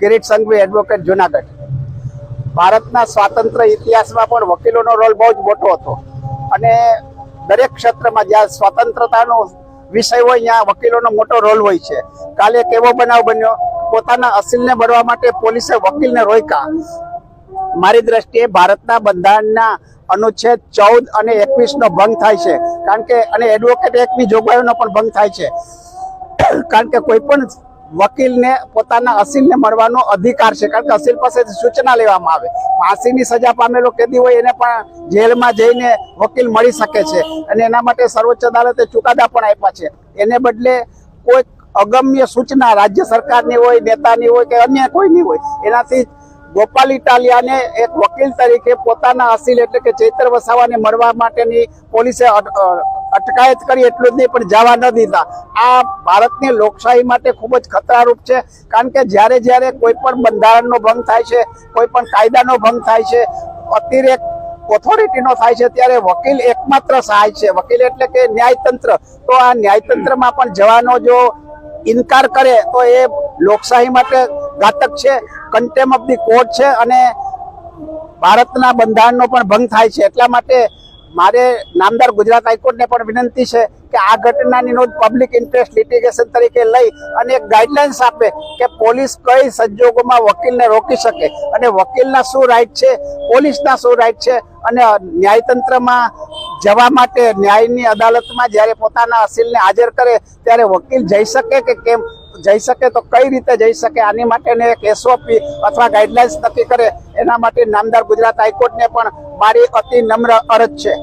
Kirit Sanghvi advocate Junagadh. ભારતના સ્વાતંત્ર્ય ઇતિહાસમાં પણ વકીલોનો રોલ બહુ જ મોટો હતો. અને દરેક ક્ષેત્રમાં જ્યાં સ્વતંત્રતાનો વિષય હોય, ત્યાં વકીલોનો મોટો રોલ હોય છે. કાલે એક એવો બનાવ બન્યો, પોતાના અસીલને મળવા માટે પોલીસે વકીલને રોક્યા. મારી દ્રષ્ટિએ ભારતના બંધારણના અનુચ્છેદ ચૌદ અને એકવીસનો ભંગ થાય છે. કારણ કે, અને એડવોકેટ એક્ટની જોગવાઈઓનો પણ ભંગ થાય છે. કારણ કે કોઈ પણ વકીલને, પોતાના અસીલને મળવાનો અધિકાર છે. કારણ કે અસીલ પાસેથી સૂચના લેવામાં આવે. ફાંસીની સજા પામેલો કેદી હોય એને પણ જેલમાં જઈને વકીલ મળી શકે છે. અને એના માટે સર્વોચ્ચ અદાલતે ચુકાદા પણ આપ્યા છે. એને બદલે કોઈ અગમ્ય સૂચના રાજ્ય સરકારની હોય, નેતાની હોય કે અન્ય કોઈની હોય, એનાથી ગોપાલ ઇટાલિયાને એક વકીલ તરીકે પોતાના અસીલ એટલે કે ચૈત્ર વસાવાને મળવા માટેની પોલીસે અટકાયત કરી એટલું જ નહીં, પણ જવા ન દીધા. આ ભારતની લોકશાહી માટે ખૂબ જ ખતરારૂપ છે, કારણ કે જ્યારે જ્યારે કોઈ પણ બંધારણનો ભંગ થાય છે, કોઈ પણ કાયદાનો ભંગ થાય છે અતિરેક ઓથોરિટીનો થાય છે, ત્યારે વકીલ એકમાત્ર સહાય છે. વકીલ એટલે કે ન્યાયતંત્ર. તો આ ન્યાયતંત્રમાં પણ જવાનો જો ઇનકાર કરે, તો એ લોકશાહી માટે ઘાતક છે કન્ટેમ ઓફ ધી કોર્ટ છે, અને ભારતના બંધારણનો પણ ભંગ થાય છે. એટલા માટે મારે નામદાર ગુજરાત હાઈકોર્ટને પણ વિનંતી છે કે આ ઘટનાની નોંધ પબ્લિક ઇન્ટરેસ્ટ લિટિગેશન તરીકે લઈ અને એક ગાઈડલાઇન્સ આપે કે પોલીસ કઈ સંજોગોમાં વકીલને રોકી શકે. અને વકીલના શું રાઈટ છે, પોલીસના શું રાઈટ છે, અને ન્યાયતંત્રમાં જવા માટે ન્યાયની અદાલતમાં જ્યારે પોતાના અસીલને હાજર કરે ત્યારે વકીલ જઈ શકે કે કેમ? જઈ શકે તો કઈ રીતે જઈ શકે? આની માટેને એક એસઓપી અથવા ગાઈડલાઇન્સ નક્કી કરે. એના માટે નામદાર ગુજરાત હાઈકોર્ટને પણ મારી અતિ નમ્ર અરજ છે.